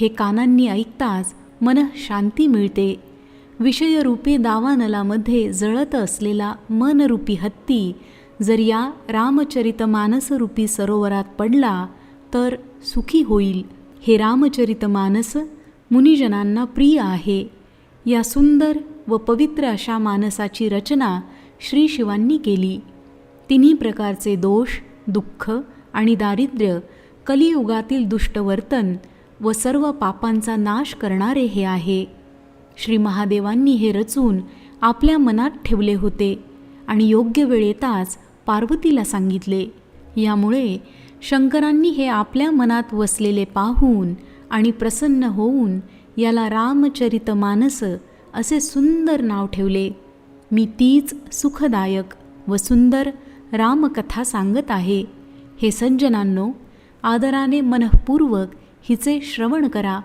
हे कानांनी ऐकताच मन शांती मिळते. विषयरूपी दावानलामध्ये जळत असलेला मनरूपी हत्ती जर या रामचरितमानसरूपी सरोवरात पडला तर सुखी होईल. हे रामचरितमानस मुनिजनांना प्रिय आहे. या सुंदर व पवित्र अशा मानसाची रचना श्री शिवांनी केली. तिन्ही प्रकारचे दोष दुःख आणि दारिद्र्य कलियुगातील दुष्टवर्तन व सर्व पापांचा नाश करणारे हे आहे. श्री महादेवांनी हे रचून आपल्या मनात ठेवले होते आणि योग्य वेळ येताच पार्वतीला सांगितले. यामुळे शंकरांनी हे आपल्या मनात वसलेले पाहून आणि प्रसन्न होऊन याला रामचरितमानस असे सुंदर नाव ठेवले. मी तीच सुखदायक व सुंदर रामकथा सांगत आहे. हे सज्जनांनो आदराने मनःपूर्वक हिचे श्रवण करा.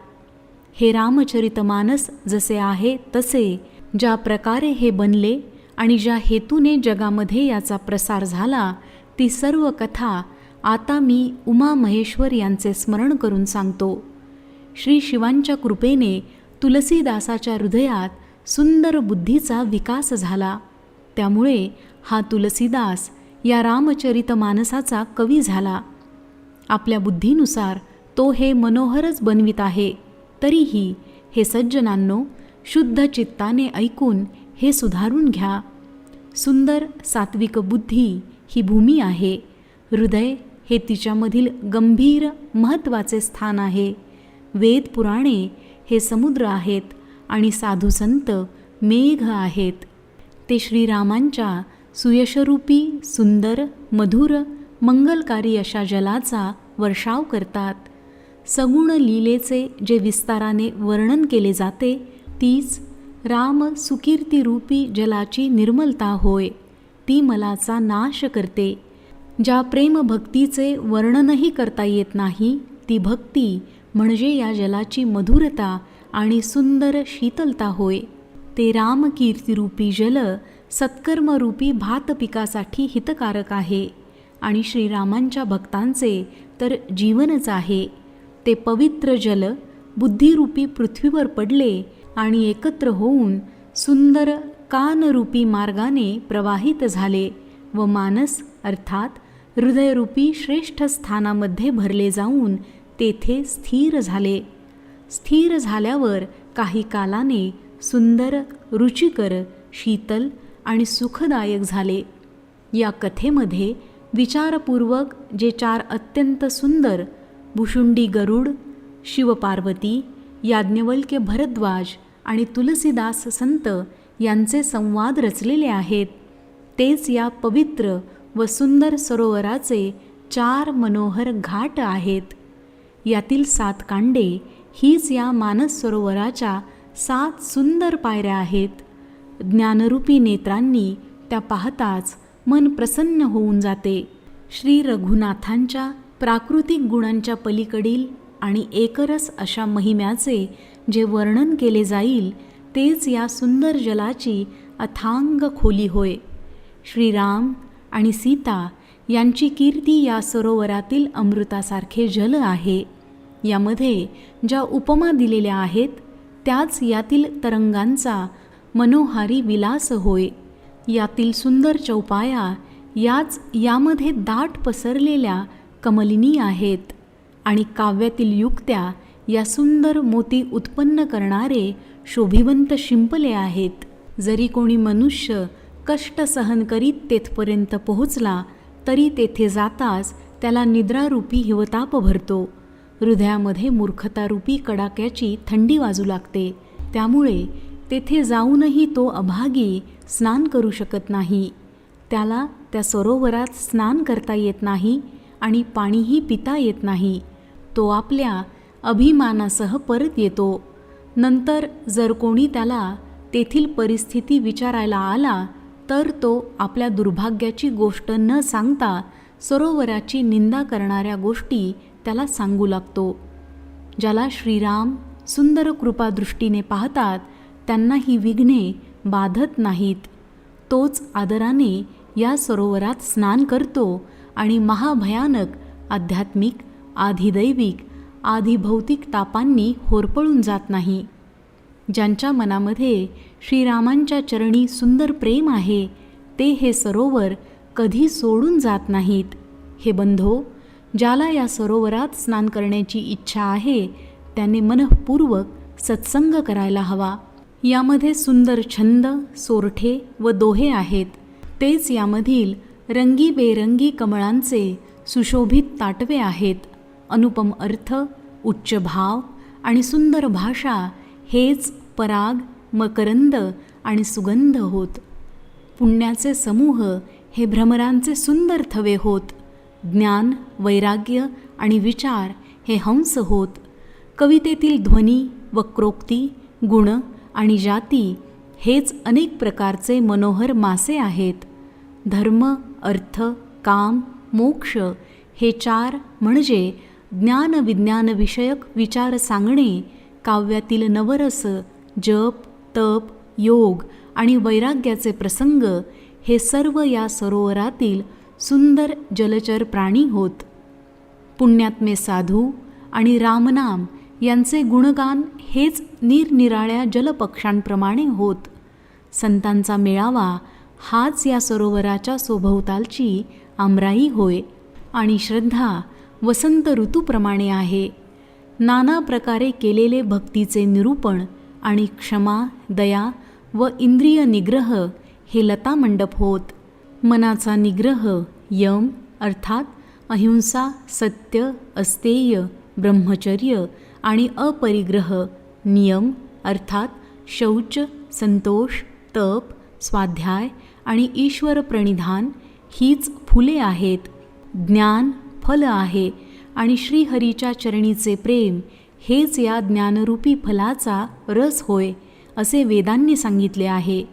हे रामचरितमानस जसे आहे तसे ज्या प्रकारे हे बनले आणि ज्या हेतूने जगामध्ये याचा प्रसार झाला ती सर्व कथा आता मी उमा महेश्वर यांचे स्मरण करून सांगतो. श्री शिवांच्या कृपेने तुलसीदासाच्या हृदयात सुंदर बुद्धीचा विकास झाला. त्यामुळे हा तुलसीदास या रामचरितमानसाचा कवी झाला. आपल्या बुद्धीनुसार तो हे मनोहरच बनवित आहे. तरीही हे सज्जनांनो शुद्ध चित्ताने ऐकून हे सुधारून घ्या. सुंदर सात्विक बुद्धी ही भूमी आहे. हृदय हे तिच्यामधील गंभीर महत्त्वाचे स्थान आहे. वेद पुराणे हे समुद्र आहेत आणि साधुसंत मेघ आहेत. ते श्रीरामांच्या सुयशरूपी सुंदर मधुर मंगलकारी अशा जलाचा वर्षाव करतात. सगुण लीलेचे जे विस्ताराने वर्णन केले जाते तीच राम सुकीर्तीरूपी जलाची निर्मलता होय ती मलाचा नाश करते. ज्या प्रेमभक्तीचे वर्णनही करता येत नाही ती भक्ती म्हणजे या जलाची मधुरता आणि सुंदर शीतलता होय. ते रामकीर्तिरूपी जल सत्कर्मरूपी भात पिकासाठी हितकारक आहे आणि श्रीरामांच्या भक्तांचे तर जीवनच आहे. ते पवित्र जल बुद्धिरूपी पृथ्वीवर पडले आणि एकत्र होऊन सुंदर कानरूपी मार्गाने प्रवाहित झाले व मानस अर्थात हृदयरूपी श्रेष्ठ स्थानामध्ये भरले जाऊन तेथे स्थिर झाले. स्थिर झाल्यावर काही कालाने सुंदर रुचिकर शीतल आणि सुखदायक झाले. या कथेमध्ये विचारपूर्वक जे चार अत्यंत सुंदर भुशुंडी गरुड शिवपार्वती याज्ञवल्क्य भरद्वाज आणि तुलसीदास संत यांचे संवाद रचलेले आहेत. तेच या पवित्र व सुंदर सरोवराचे चार मनोहर घाट आहेत. यातील सात कांडे हीच या मानस सरोवराच्या सात सुंदर पायऱ्या आहेत. ज्ञानरूपी नेत्रांनी त्या पाहताच मन प्रसन्न होऊन जाते. श्री रघुनाथांच्या प्राकृतिक गुणांच्या पलीकडील आणि एकरस अशा महिम्याचे जे वर्णन केले जाईल तेच या सुंदर जलाची अथांग खोली होय. श्रीराम आणि सीता यांची कीर्ती या सरोवरातील अमृतासारखे जल आहे. यामध्ये ज्या उपमा दिलेल्या आहेत त्याच यातील तरंगांचा मनोहारी विलास होय. यातील सुंदर चौपाया याच यामध्ये दाट पसरलेल्या कमलिनी आहेत आणि काव्यातील युक्त्या या सुंदर मोती उत्पन्न करणारे शोभिवंत शिंपले आहेत. जरी कोणी मनुष्य कष्ट सहन करीत तेथपर्यंत पोहोचला तरी तेथे जाताच त्याला निद्रारूपी हिवताप भरतो. हृदयामध्ये मूर्खतारूपी कडाक्याची थंडी वाजू लागते. त्यामुळे तेथे जाऊनही तो अभागी स्नान करू शकत नाही. त्याला त्या सरोवरात स्नान करता येत नाही. आणि पाणीही पिता येत नाही. तो आपल्या अभिमानासह परत येतो. नंतर जर कोणी त्याला तेथील परिस्थिती विचारायला आला तर तो आपल्या दुर्भाग्याची गोष्ट न सांगता सरोवराची निंदा करणाऱ्या गोष्टी त्याला सांगू लागतो. ज्याला श्रीराम सुंदर कृपादृष्टीने पाहतात त्यांना ही विघ्ने बाधत नाहीत. तोच आदराने या सरोवरात स्नान करतो आणि महाभयानक आध्यात्मिक आधिदैविक आधीभौतिक तापांनी होरपळून जात नाही. ज्यांच्या मनामध्ये श्रीरामांच्या चरणी सुंदर प्रेम आहे ते हे सरोवर कधी सोडून जात नाहीत. हे बंधो ज्याला या सरोवरात स्नान करण्याची इच्छा आहे त्याने मनःपूर्वक सत्संग करायला हवा. यामध्ये सुंदर छंद सोरठे व दोहे आहेत. तेच यामधील रंगीबेरंगी कमळांचे सुशोभित ताटवे आहेत. अनुपम अर्थ उच्च भाव आणि सुंदर भाषा हेच पराग मकरंद आणि सुगंध होत. पुण्याचे समूह हे भ्रमरांचे सुंदर थवे होत. ज्ञान वैराग्य आणि विचार हे हंस होत. कवितेतील ध्वनी वक्रोक्ती गुण आणि जाती हेच अनेक प्रकारचे मनोहर मासे आहेत. धर्म अर्थ काम मोक्ष हे चार म्हणजे ज्ञान विज्ञानविषयक विचार सांगणे काव्यातील नवरस जप तप योग आणि वैराग्याचे प्रसंग हे सर्व या सरोवरातील सुंदर जलचर प्राणी होत. पुण्यात्मे साधू आणि रामनाम यांचे गुणगान हेच निरनिराळ्या जलपक्ष्यांप्रमाणे होत. संतांचा मेळावा हाच या सरोवराच्या सोभोवतालची आमराई होय आणि श्रद्धा वसंत ऋतूप्रमाणे आहे. नाना प्रकारे केलेले भक्तीचे निरूपण आणि क्षमा दया व इंद्रिय निग्रह हे लता मंडप होत. मनाचा निग्रह यम अर्थात अहिंसा सत्य अस्तेय ब्रह्मचर्य आणि अपरिग्रह नियम अर्थात शौच संतोष तप स्वाध्याय आणि ईश्वर प्रणिधान हीच फुले आहेत ज्ञान फल आहे आणि श्रीहरीच्या चरणीचे प्रेम हेच या ज्ञानरूपी फलाचा रस होय असे वेदांनी सांगितले आहे.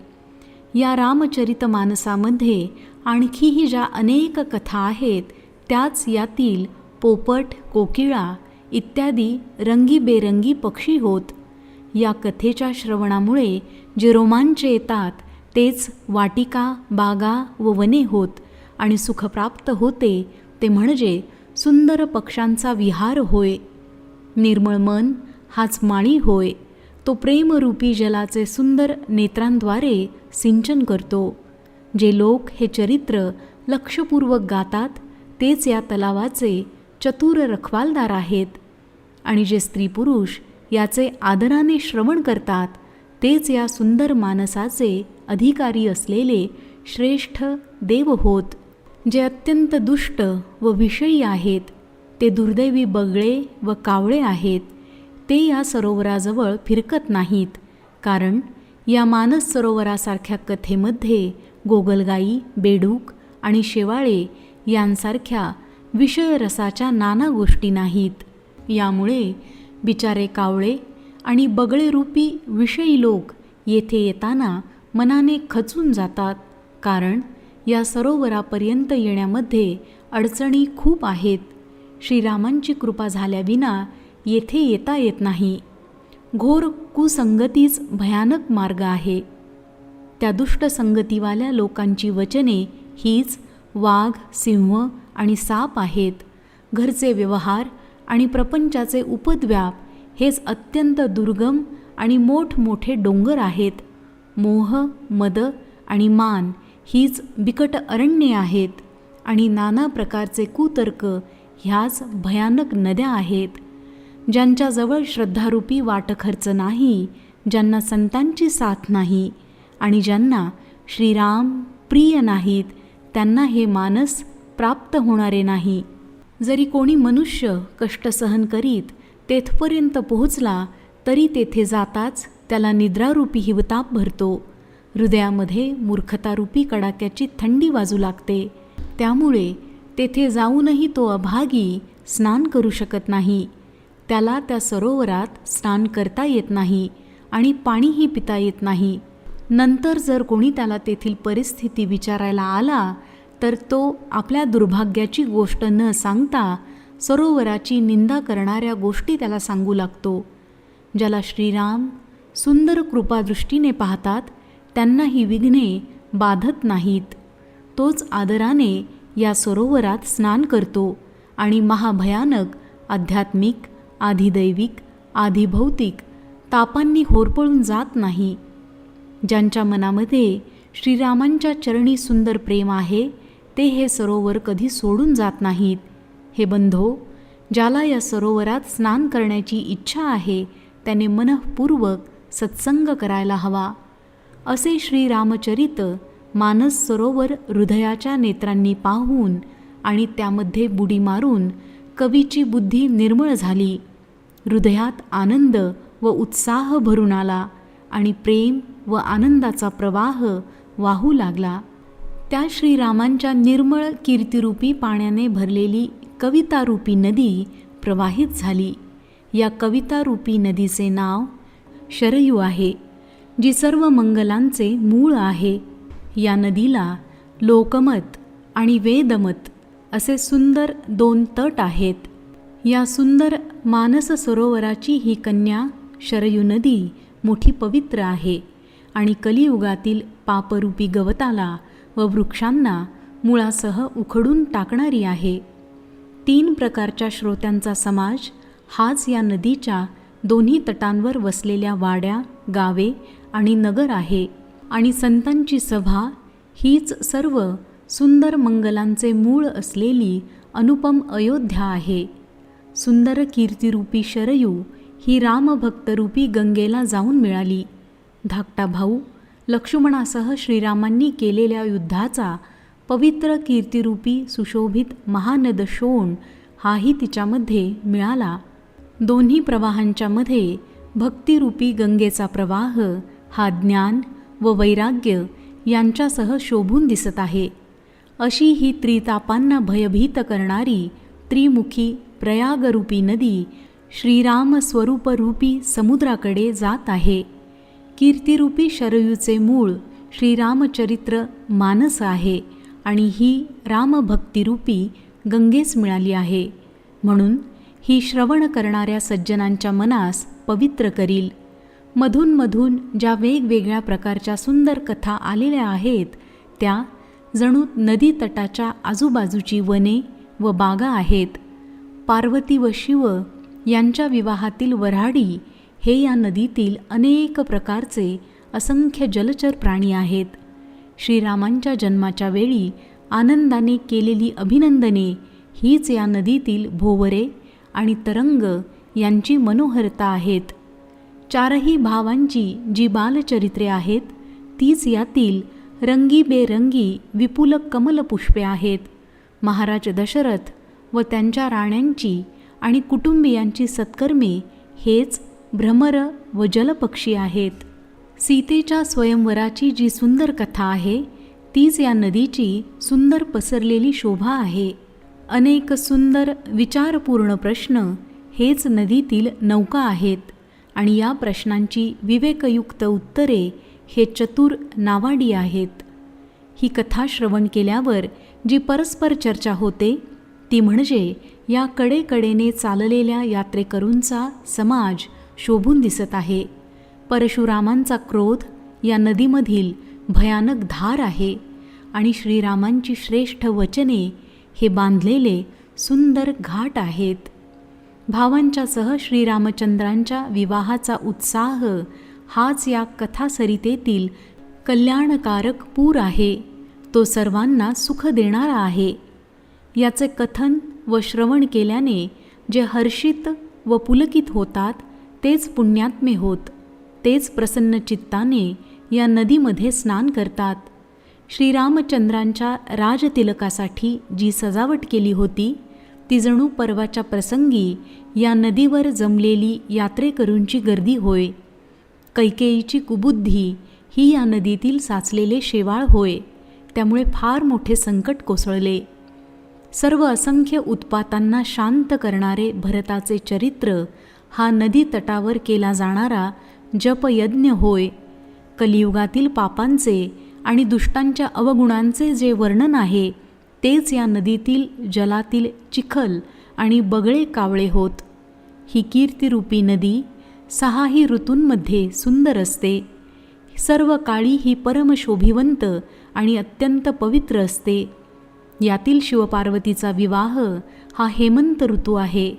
या रामचरितमानसामध्ये आणखीही ज्या अनेक कथा आहेत त्याच यातील पोपट कोकिळा इत्यादी रंगीबेरंगी पक्षी होत. या कथेच्या श्रवणामुळे जे रोमांच येतात तेच वाटिका बागा व वने होत आणि सुखप्राप्त होते ते म्हणजे सुंदर पक्षांचा विहार होय. निर्मळ मन हाच माळी होय. तो प्रेमरूपी जलाचे सुंदर नेत्रांद्वारे सिंचन करतो. जे लोक हे चरित्र लक्षपूर्वक गातात तेच या तलावाचे चतुर रखवालदार आहेत. आणि जे स्त्री पुरुष याचे आदराने श्रवण करतात तेच या सुंदर मानसाचे अधिकारी असलेले श्रेष्ठ देव होत जे अत्यंत दुष्ट व विषयी आहेत ते दुर्दैवी बगळे व कावळे आहेत ते या सरोवराजवळ फिरकत नाहीत कारण या मानस सरोवरासारख्या कथेमध्ये गोगलगाई बेडूक आणि शेवाळे यांसारख्या विषयरसाच्या नाना गोष्टी नाहीत. यामुळे बिचारे कावळे आणि बगळेरूपी विषयी लोक येथे येताना मनाने खचून जातात कारण या सरोवरापर्यंत येण्यामध्ये अडचणी खूप आहेत. श्रीरामांची कृपा झाल्याविना येथे येता येत नाही. घोर कुसंगतीच भयानक मार्ग आहे. त्या दुष्ट संगतीवाल्या लोकांची वचने हीच वाघ सिंह आणि साप आहेत. घरचे व्यवहार आणि प्रपंचाचे उपद्व्याप हेच अत्यंत दुर्गम आणि मोठमोठे डोंगर आहेत. मोह मद आणि मान हीच बिकट अरण्ये आहेत आणि नाना प्रकारचे कुतर्क ह्याच भयानक नद्या आहेत. ज्यांच्याजवळ श्रद्धारूपी वाटखर्च नाही ज्यांना संतांची साथ नाही आणि ज्यांना श्रीराम प्रिय नाहीत त्यांना हे मानस प्राप्त होणारे नाही. जरी कोणी मनुष्य कष्ट सहन करीत तेथपर्यंत पोहोचला तरी तेथे जाताच त्याला निद्रारूपी हिवताप भरतो. हृदयामध्ये मूर्खतारूपी कडाक्याची थंडी वाजू लागते. त्यामुळे तेथे जाऊनही तो अभागी स्नान करू शकत नाही. त्याला त्या सरोवरात स्नान करता येत नाही आणि पाणीही पिता येत नाही. नंतर जर कोणी त्याला तेथील परिस्थिती विचारायला आला तर तो आपल्या दुर्भाग्याची गोष्ट न सांगता सरोवराची निंदा करणाऱ्या गोष्टी त्याला सांगू लागतो. ज्याला श्रीराम सुंदर कृपादृष्टीने पाहतात त्यांना ही विघ्ने बाधत नाहीत. तोच आदराने या सरोवरात स्नान करतो आणि महाभयानक आध्यात्मिक आधिदैविक आधिभौतिक तापांनी होरपळून जात नाही. ज्यांच्या मनामध्ये श्रीरामांच्या चरणी सुंदर प्रेम आहे ते हे सरोवर कधी सोडून जात नाहीत. हे बंधो ज्याला या सरोवरात स्नान करण्याची इच्छा आहे त्याने मनःपूर्वक सत्संग करायला हवा. असे श्रीरामचरित मानस सरोवर हृदयाच्या नेत्रांनी पाहून आणि त्यामध्ये बुडी मारून कवीची बुद्धी निर्मळ झाली. हृदयात आनंद व उत्साह भरून आला आणि प्रेम व आनंदाचा प्रवाह वाहू लागला. त्या श्रीरामांच्या निर्मळ कीर्तिरूपी पाण्याने भरलेली कवितारूपी नदी प्रवाहित झाली. या कवितारूपी नदीचे नाव शरयू आहे जी सर्व मंगलांचे मूळ आहे. या नदीला लोकमत आणि वेदमत असे सुंदर दोन तट आहेत. या सुंदर मानस सरोवराची ही कन्या शरयू नदी मोठी पवित्र आहे आणि कलियुगातील पापरूपी गवताला व वृक्षांना मुळासह उखडून टाकणारी आहे. तीन प्रकारच्या श्रोत्यांचा समाज हाच या नदीच्या दोन्ही तटांवर वसलेल्या वाड्या गावे आणि नगर आहे आणि संतांची सभा हीच सर्व सुंदर मंगलांचे मूळ असलेली अनुपम अयोध्या आहे. सुंदर कीर्तिरूपी शरयू ही रामभक्तरूपी गंगेला जाऊन मिळाली. धाकटा भाऊ लक्ष्मणासह श्रीरामांनी केलेल्या युद्धाचा पवित्र कीर्तिरूपी सुशोभित महानद शोण हाही तिच्यामध्ये मिळाला. दोन्ही प्रवाहांच्या मध्ये भक्तिरूपी गंगेचा प्रवाह हा ज्ञान व वैराग्य यांच्यासह शोभून दिसत आहे. अशी ही त्रितापांना भयभीत करणारी त्रिमुखी प्रयागरूपी नदी श्रीराम स्वरूपरूपी समुद्राकडे जात आहे. कीर्तिरूपी शरयूचे मूळ श्रीरामचरित्र मानस आहे. आणि ही रामभक्तिरूपी गंगेस मिळाली आहे. म्हणून ही श्रवण करणाऱ्या सज्जनांच्या मनास पवित्र करील. मधूनमधून ज्या वेगवेगळ्या प्रकारच्या सुंदर कथा आलेल्या आहेत त्या जणू नदी तटाच्या आजूबाजूची वने व बागा आहेत. पार्वती व शिव यांच्या विवाहातील वऱ्हाडी हे या नदीतील अनेक प्रकारचे असंख्य जलचर प्राणी आहेत. श्रीरामांच्या जन्माच्या वेळी आनंदाने केलेली अभिनंदने हीच या नदीतील भोवरे आणि तरंग यांची मनोहरता आहेत. चारही भावांची जी बालचरित्रे आहेत तीच यातील रंगीबेरंगी विपुल कमलपुष्पे आहेत. महाराज दशरथ व त्यांच्या राण्यांची आणि कुटुंबियांची सत्कर्मे हेच भ्रमर व जलपक्षी आहेत. सीतेच्या स्वयंवराची जी सुंदर कथा आहे तीच या नदीची सुंदर पसरलेली शोभा आहे. अनेक सुंदर विचारपूर्ण प्रश्न हेच नदीतील नौका आहेत आणि या प्रश्नांची विवेकयुक्त उत्तरे हे चतुर नावाडी आहेत. ही कथा श्रवण केल्यावर जी परस्पर चर्चा होते ती म्हणजे या कडेकडेने चाललेल्या यात्रेकरूंचा समाज शोभून दिसत आहे. परशुरामांचा क्रोध या नदीमधील भयानक धार आहे आणि श्रीरामांची श्रेष्ठ वचने हे बांधलेले सुंदर घाट आहेत. भावांच्यासह श्रीरामचंद्रांच्या विवाहाचा उत्साह हाच या कथासरितेतील कल्याणकारक पूर आहे. तो सर्वांना सुख देणारा आहे. याचे कथन व श्रवण केल्याने जे हर्षित व पुलकित होतात तेच पुण्यात्मे होत. तेच प्रसन्न चित्ताने या नदीमध्ये स्नान करतात. श्रीरामचंद्रांच्या राजतिलकासाठी जी सजावट केली होती ती जणू पर्वाच्या प्रसंगी या नदीवर जमलेली यात्रेकरूंची गर्दी होय. कैकेयीची कुबुद्धी ही या नदीतील साचलेले शेवाळ होय त्यामुळे फार मोठे संकट कोसळले. सर्व असंख्य उत्पातांना शांत करणारे भरताचे चरित्र हा नदी तटावर केला जाणारा जपयज्ञ होय. कलियुगातील पापांचे आणि दुष्टांच्या अवगुणांचे जे वर्णन आहे तेच या नदीतील जलातील चिखल आणि बगळे कावळे होत. ही कीर्तिरूपी नदी सहाही ऋतूंमध्ये सुंदर असते. सर्व काळी ही परमशोभिवंत आणि अत्यंत पवित्र असते. यातील शिवपार्वतीचा विवाह हा हेमंत ऋतू आहे.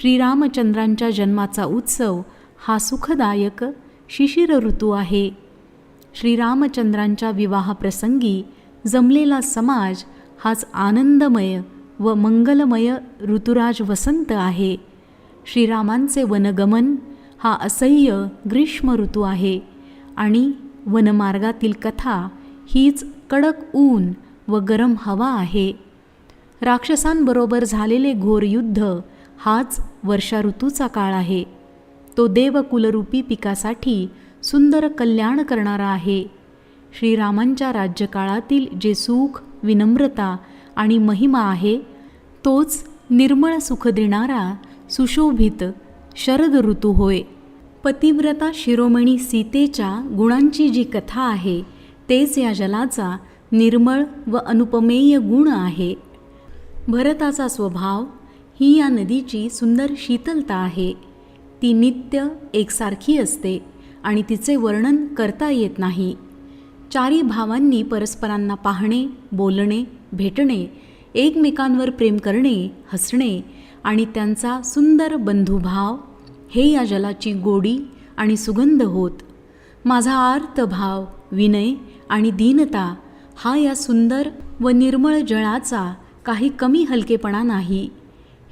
श्रीरामचंद्रांच्या जन्माचा उत्सव हा सुखदायक शिशिर ऋतू आहे. श्रीरामचंद्रांच्या विवाहप्रसंगी जमलेला समाज हाच आनंदमय व मंगलमय ऋतुराज वसंत आहे. श्रीरामांचे वनगमन हा असह्य ग्रीष्म ऋतू आहे आणि वनमार्गातील कथा हीच कडक ऊन व गरम हवा आहे. राक्षसांबरोबर झालेले घोर युद्ध हाच वर्षा ऋतूचा काळ आहे. तो देवकुलरूपी पिकासाठी सुंदर कल्याण करणारा आहे. श्रीरामांच्या राज्यकाळातील जे सुख विनम्रता आणि महिमा आहे तोच निर्मळ सुख देणारा सुशोभित शरद ऋतू होय. पतिव्रता शिरोमणी सीतेच्या गुणांची जी कथा आहे तेच या जलाचा निर्मळ व अनुपमेय गुण आहे. भरताचा स्वभाव ही या नदीची सुंदर शीतलता आहे. ती नित्य एकसारखी असते आणि तिचे वर्णन करता येत नाही. चारी भावांनी परस्परांना पाहणे बोलणे भेटणे एकमेकांवर प्रेम करणे हसणे आणि त्यांचा सुंदर बंधुभाव हे या जलाची गोडी आणि सुगंध होत. माझा आर्त भाव विनय आणि दीनता हा या सुंदर व निर्मळ जळाचा काही कमी हलकेपणा नाही.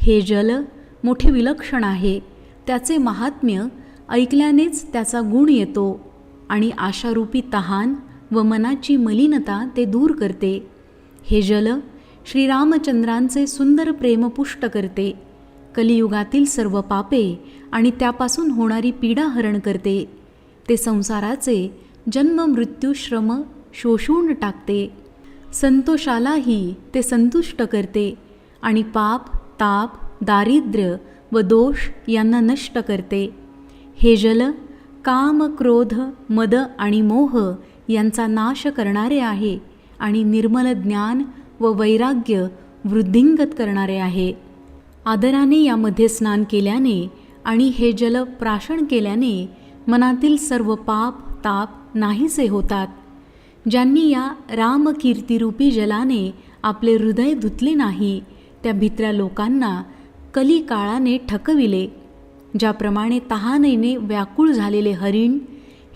हे जल मोठे विलक्षण आहे. त्याचे महात्म्य ऐकल्यानेच त्याचा गुण येतो आणि आशारूपी तहान व मनाची मलिनता ते दूर करते. हे जल श्रीरामचंद्रांचे सुंदर प्रेम पुष्ट करते. कलियुगातील सर्व पापे आणि त्यापासून होणारी पीडा हरण करते. ते संसाराचे जन्म मृत्यू श्रम शोषून टाकते. संतोषालाही ते संतुष्ट करते आणि पाप ताप दारिद्र्य व दोष यांना नष्ट करते. हे जल काम क्रोध मद आणि मोह यांचा नाश करणारे आहे आणि निर्मल ज्ञान व वैराग्य वृद्धिंगत करणारे आहे. आदराने यामध्ये स्नान केल्याने आणि हे जल प्राशन केल्याने मनातील सर्व पाप ताप नाहीसे होतात. ज्यांनी या रामकीर्तिरूपी जलाने आपले हृदय धुतले नाही त्या भित्र्या लोकांना कली काळाने ठकविले ज्याप्रमाणे तहानेने व्याकुळ झालेले हरिण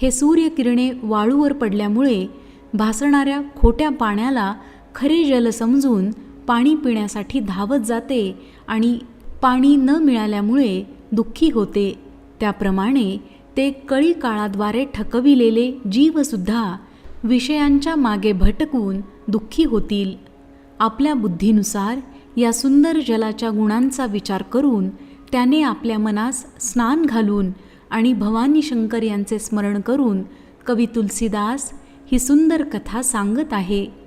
हे सूर्यकिरणे वाळूवर पडल्यामुळे भासणाऱ्या खोट्या पाण्याला खरे जल समजून पाणी पिण्यासाठी धावत जाते आणि पाणी न मिळाल्यामुळे दुःखी होते. त्याप्रमाणे ते कळी काळाद्वारे ठकविलेले जीवसुद्धा विषयांच्या मागे भटकून दुःखी होतील. आपल्या बुद्धीनुसार या सुंदर जलाच्या गुणांचा विचार करून त्याने आपल्या मनास स्नान घालून आणि भवानी शंकर यांचे स्मरण करून कवी तुलसीदास ही सुंदर कथा सांगत आहे.